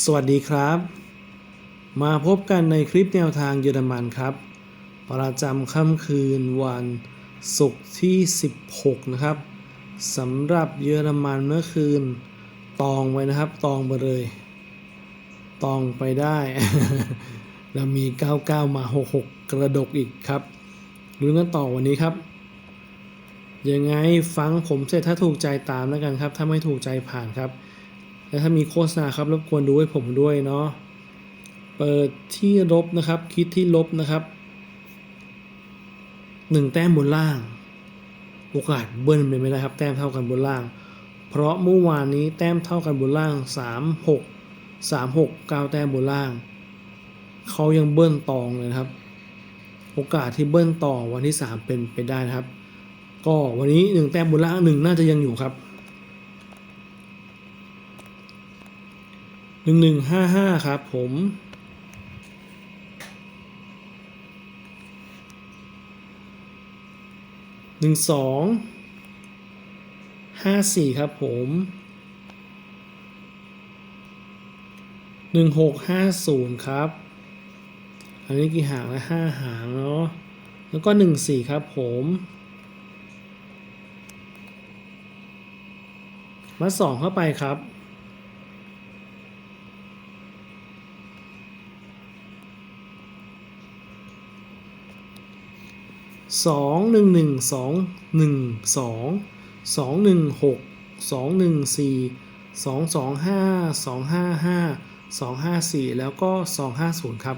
สวัสดีครับ มาพบกันในคลิปแนวทางเยอรมันครับ ประจำค่ำคืนวันศุกร์ที่ 16 นะครับสำหรับเยอรมันเมื่อคืนตองไว้นะครับ ตองไปเลย ตองไปได้ แล้วมี 99 มา 66 กระดกอีกครับลุ้นกันต่อวันนี้ครับยังไงฟังผมเสร็จถ้าถูกใจตามแล้วกันครับ ถ้าไม่ถูกใจผ่านครับ และถ้ามีโฆษณาครับรบกวนดูให้ผมด้วยเนาะ เปิดที่ลบนะครับ คิดที่ลบนะครับหนึ่งแต้มบนล่าง โอกาสเบิ้ลเป็นไม่ได้ครับ แต้มเท่ากันบนล่าง เพราะเมื่อวานนี้แต้มเท่ากันบนล่าง3 6 3 6 9แต้มบนล่าง เขายังเบิ้ลตองเลยครับ โอกาสที่เบิ้ลต่อวันที่3เป็นไปได้นะครับ ก็วันนี้1แต้มบนล่างหนึ่งน่าจะยังอยู่ครับ หนึ่งหนึ่งห้าห้าครับผมหนึ่งสองห้าสี่ครับผมหนึ่งหกห้าศูนย์ครับ อันนี้กี่หางแล้วห้าหางเนาะแล้วก็หนึ่งสี่ครับผมมาสองเข้าไปครับ 2 1 1 2 1 2 2 1 6 2 1 4 2 2 5 2 5 5 2 5 4 แล้วก็ 2 5 0 ครับ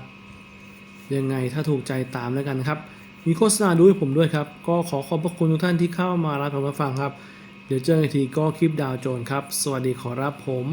ยังไงถ้าถูกใจตามแล้วกันครับ มีโฆษณาด้วยผมด้วยครับ ก็ขอขอบพระคุณทุกท่านที่เข้ามารับชมรับฟังครับ เดี๋ยวเจอกันทีก็คลิปดาวโจรครับ สวัสดีขอรับผม